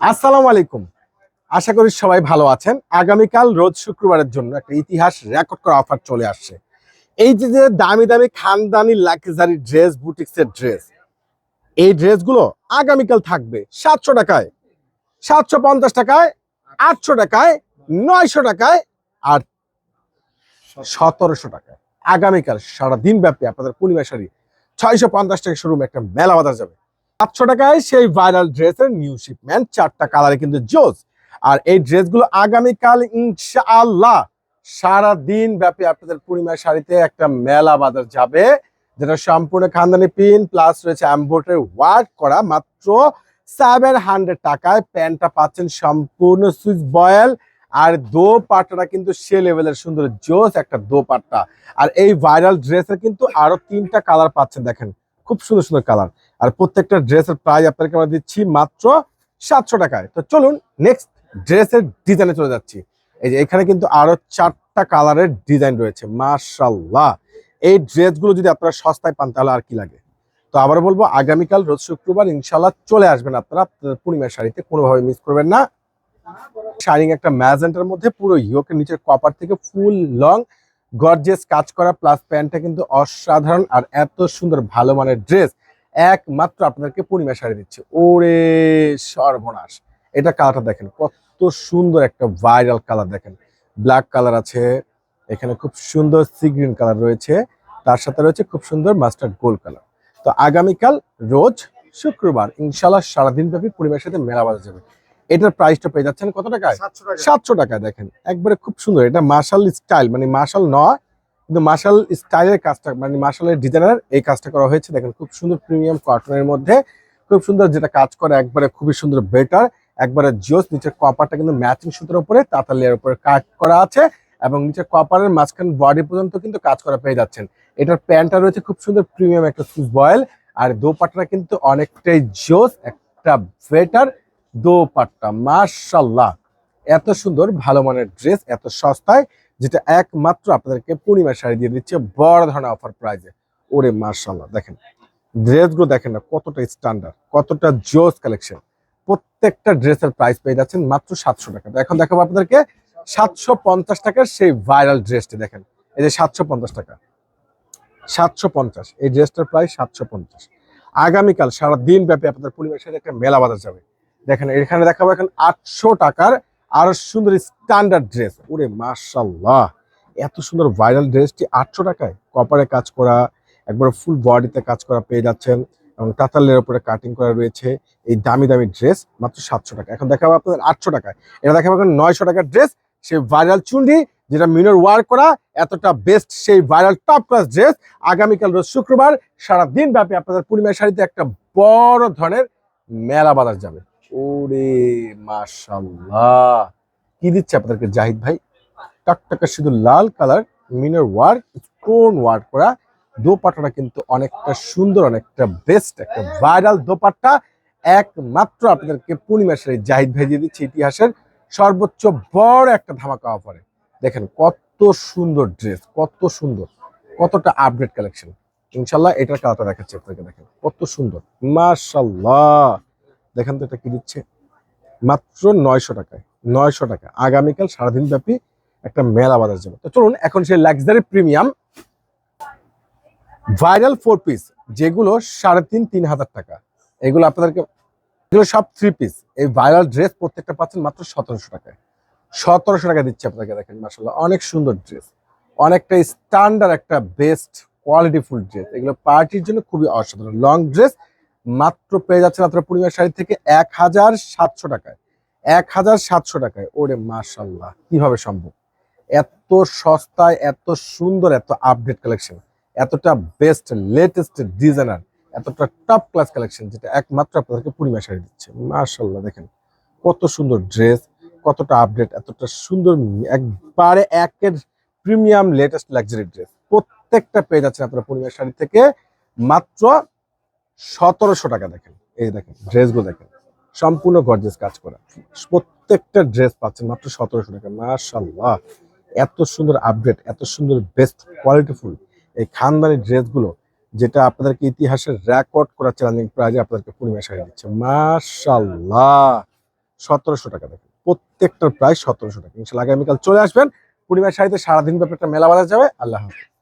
আসসালামু আলাইকুম। আশা করি সবাই ভালো আছেন। আগামীকাল রোজ শুক্রবারের জন্য একটা ইতিহাস রেকর্ড করা অফার চলে আসছে। এই যে যে দামি দামি খানদানি লাক্সারি ড্রেস, বুটিক্সের ড্রেস, এই ড্রেসগুলো আগামীকাল থাকবে সাতশো টাকায়। সাতশো পঞ্চাশ টাকায়, আটশো টাকায়, নয়শো টাকায় আর সতেরোশো টাকায়। আগামীকাল সারাদিন ব্যাপী আপনাদের পূর্ণিমা শাড়ি ছয়শো পঞ্চাশ টাকা শুরু একটা মেলা বাজার যাবে। সাতশো টাকায় সেই ভাইরাল ড্রেসের নিউ শিপমেন্ট চারটা কালারে কিন্তু জোস। আর এই ড্রেসগুলো আগামীকাল ইনশাআল্লাহ সারা দিন ব্যাপী আপনাদের পূর্ণিমা শাড়িতে একটা মেলা বাজার যাবে, যেটা সম্পূর্ণ খানদানি পিন প্লাস রয়েছে অ্যাম্বোটের ওয়ার্ক করা, মাত্র সেভেন হান্ড্রেড টাকায় প্যান্টটা পাচ্ছেন সম্পূর্ণ সুইচ বয়েল, আর দো পাটটা কিন্তু সে লেভেলের সুন্দর জোস একটা দো পাট্টা আর এই ভাইরাল ড্রেসের কিন্তু আরও তিনটা কালার পাচ্ছেন, দেখেন। খুব সুন্দর সুন্দর কালার। আর প্রত্যেকটা ড্রেসের প্রাইস আপনাকে আমরা দিচ্ছি মাত্র সাতশো টাকায়। তো চলুন নেক্সট ড্রেসের ডিজাইনে চলে যাচ্ছি। এই যে এখানে কিন্তু আরও চারটা কালারের ডিজাইন রয়েছে মার্শাল্লাহ এই ড্রেসগুলো যদি আপনারা সস্তায় পান, তাহলে আর কি লাগে? তো আবার বলব, আগামীকাল রোজ শুক্রবার ইনশাল্লাহ চলে আসবেন আপনারা। পূর্ণিমার শাড়িতে কোনোভাবে মিস করবেন না। শাড়িং একটা ম্যাজেন্টার মধ্যে পুরো ইয়োকের নিচের কপার থেকে ফুল লং গর্জেস কাজ করা প্লাস প্যান্টটা কিন্তু অসাধারণ আর এত সুন্দর ভালো মানের ড্রেস। একমাত্র আপনাদেরকে পূর্ণিমা শাড়ি দিচ্ছে। ওরে সর্বনাশ। এটা কালারটা দেখেন, কত সুন্দর একটা ভাইরাল কালার দেখেন। ব্ল্যাক কালার আছে, এখানে খুব সুন্দর সি গ্রিন কালার রয়েছে, তার সাথে রয়েছে খুব সুন্দর মাস্টার্ড গোল্ড কালার। তো আগামীকাল রোজ শুক্রবার ইনশাল্লাহ সারাদিন ব্যাপী পরিবারের সাথে মেলা বাজা যাবে। এটার প্রাইসটা পেয়ে যাচ্ছেন কত টাকায়? সাতশো টাকা টাকায় দেখেন। একবারে খুব সুন্দর। এটা মার্শাল স্টাইল মানে মার্শাল নয় কিন্তু মার্শাল স্টাইলের কাজটা মানে মার্শালের ডিজাইনের এই কাজটা করা হয়েছে। দেখেন খুব সুন্দর প্রিমিয়াম কটনের মধ্যে। খুব সুন্দর যেটা কাজ করে একবারে খুবই সুন্দর বেটার একবারে জিওস নিচের কপারটা কিন্তু ম্যাচিং সুতোর উপরে তাতালিয়ার উপরে কাট করা আছে এবং নিচের কপারের মাঝখান বডি পর্যন্ত কিন্তু কাজ করা পেয়ে যাচ্ছেন। এটার প্যান্টটা রয়েছে খুব সুন্দর প্রিমিয়াম একটা বয়েল আর দোপাট্টাটা কিন্তু অনেকটাই জোস একটা বেটার দোপাট্টা মার্শাল্লাহ এত সুন্দর, ভালো মানের ড্রেস এত সস্তায়, যেটা একমাত্র আপনাদেরকে পূর্ণিমা শাড়ি দিয়ে দিচ্ছে, বড় ধরনের অফার প্রাইজে ওরে মার্শাল্লাহ দেখেন ড্রেসগুলো দেখেন না, কতটা স্ট্যান্ডার্ড কতটা জোস কালেকশন প্রত্যেকটা ড্রেসের প্রাইস পেয়ে যাচ্ছেন মাত্র সাতশো টাকা। এখন দেখাবো আপনাদেরকে সাতশো পঞ্চাশ টাকার সেই ভাইরাল ড্রেসটি দেখেন, এই যে সাতশো পঞ্চাশ টাকা। সাতশো পঞ্চাশ, এই ড্রেসটার প্রাইস সাতশো পঞ্চাশ। আগামীকাল সারাদিন ব্যাপী আপনাদের পরিবেশের একটা মেলা বাজার যাবে। দেখেন, এখানে দেখাবো এখন আটশো টাকার আরও সুন্দর স্ট্যান্ডার্ড ড্রেস ওরে মার্শাল্লাহ এত সুন্দর ভাইরাল ড্রেসটি আটশো টাকায়। কপারে কাজ করা, একবার ফুল বডিতে কাজ করা পেয়ে যাচ্ছেন এবং তাতালের উপরে কাটিং করা রয়েছে। এই দামি দামি ড্রেস মাত্র সাতশো টাকা। এখন দেখাবো আপনাদের আটশো টাকায়। এটা দেখাবো এখন নয়শো টাকার ড্রেস সেই ভাইরাল চুন্ডি, যেটা মিনোর ওয়ার করা, এতটা বেস্ট সেই ভাইরাল টপ ক্লাস ড্রেস আগামীকাল রোজ শুক্রবার, সারাদিন ব্যাপী আপনাদের পূর্ণিমা শাড়িতে একটা বড় ধরনের মেলা বাজার যাবে। ওরে মাশাল্লাহ কি দিচ্ছে আপনাদেরকে জাহিদ ভাই? টকটকে শুধু লাল কালার, মিনার ওয়ার্ক স্টোন ওয়ার্ক করা দোপাট্টাটা কিন্তু অনেকটা সুন্দর, অনেকটা বেস্ট একটা ভাইরাল দোপাট্টা। একমাত্র আপনাদেরকে পূর্ণিমা জাহিদ ভাই দিয়ে দিচ্ছে ইতিহাসের সর্বোচ্চ বড় একটা ধামাকা অফারে দেখেন কত সুন্দর ড্রেস কত সুন্দর, কতটা আপডেট কালেকশন ইনশাল্লাহ এটার কালারটা দেখাচ্ছে আপনাকে দেখেন কত সুন্দর। মাশাল্লাহ দেখেন তো এটা কি দিচ্ছে? মাত্র নয়শো টাকায়, নয়শো টাকা আগামীকাল সারাদিন ব্যাপী একটা মেলা বাজার যাবে। তো চলুন, এখন সেই luxury premium viral four piece যেগুলো সাড়ে তিন তিন হাজার টাকা। এগুলো আপনাদেরকে, এগুলো সব থ্রি পিস এই ভাইরাল ড্রেস প্রত্যেকটা পাচ্ছেন মাত্র সতেরোশো টাকায়। সতেরোশো টাকা দিচ্ছে আপনাকে দেখেন মাসাল্লাহ অনেক সুন্দর ড্রেস অনেকটা স্ট্যান্ডার্ড একটা বেস্ট কোয়ালিটি ফুল ড্রেস এগুলো পার্টির জন্য খুবই অসাধারণ। লং ড্রেস মাত্র পেয়ে যাচ্ছেন আপনার পূর্ণিমা শাড়ি থেকে এক হাজার সাতশো টাকায়। এক হাজার সাতশো টাকায়। ওরে মার্শাল্লাহ কীভাবে সম্ভব? এত সস্তায়, এত সুন্দর, এত আপডেট কালেকশন এতটা বেস্ট লেটেস্ট ডিজাইনার এতটা টপ ক্লাস কালেকশন যেটা একমাত্র আপনাদেরকে পূর্ণিমা শাড়ি দিচ্ছে। মার্শাল্লাহ দেখেন কত সুন্দর ড্রেস কতটা আপডেট এতটা সুন্দর, একবারে একের প্রিমিয়াম লেটেস্ট লাক্সারি ড্রেস প্রত্যেকটা পেয়ে যাচ্ছেন আপনার পূর্ণিমা শাড়ি থেকে মাত্র সতেরোশো টাকা দেখেন। এই দেখেন, ড্রেসগুলো দেখেন। সম্পূর্ণ গর্জেস কাজ করা। প্রত্যেকটা ড্রেস পাচ্ছেন মাত্র সতেরোশো টাকা। মাশাল্লাহ এত সুন্দর আপডেট এত সুন্দর বেস্ট কোয়ালিটিফুল এই খানদানি ড্রেসগুলো, যেটা আপনাদেরকে ইতিহাসের রেকর্ড করা চ্যালেঞ্জিং প্রাইজে আপনাদেরকে পূর্ণিমা শাড়ি দিচ্ছে। মাশাল্লাহ সতেরোশো টাকা দেখেন। প্রত্যেকটার প্রায় সতেরোশো টাকা। ইনশাল্লাহ আগামীকাল চলে আসবেন। পূর্ণিমার শাড়িতে সারাদিন ব্যাপারে একটা মেলা বাজার যাবে। আল্লাহ